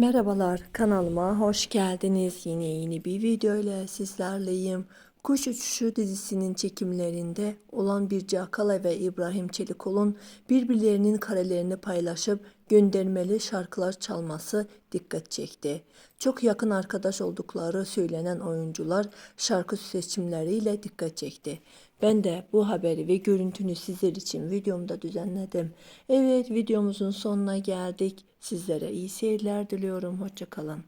Merhabalar kanalıma hoş geldiniz. Yine yeni bir video ile sizlerleyim. Kuş Uçuşu dizisinin çekimlerinde olan Birce Akala ve İbrahim Çelikol'un birbirlerinin karelerini paylaşıp göndermeli şarkılar çalması dikkat çekti. Çok yakın arkadaş oldukları söylenen oyuncular şarkı seçimleriyle dikkat çekti. Ben de bu haberi ve görüntünü sizler için videomda düzenledim. Evet videomuzun sonuna geldik. Sizlere iyi seyirler diliyorum. Hoşçakalın.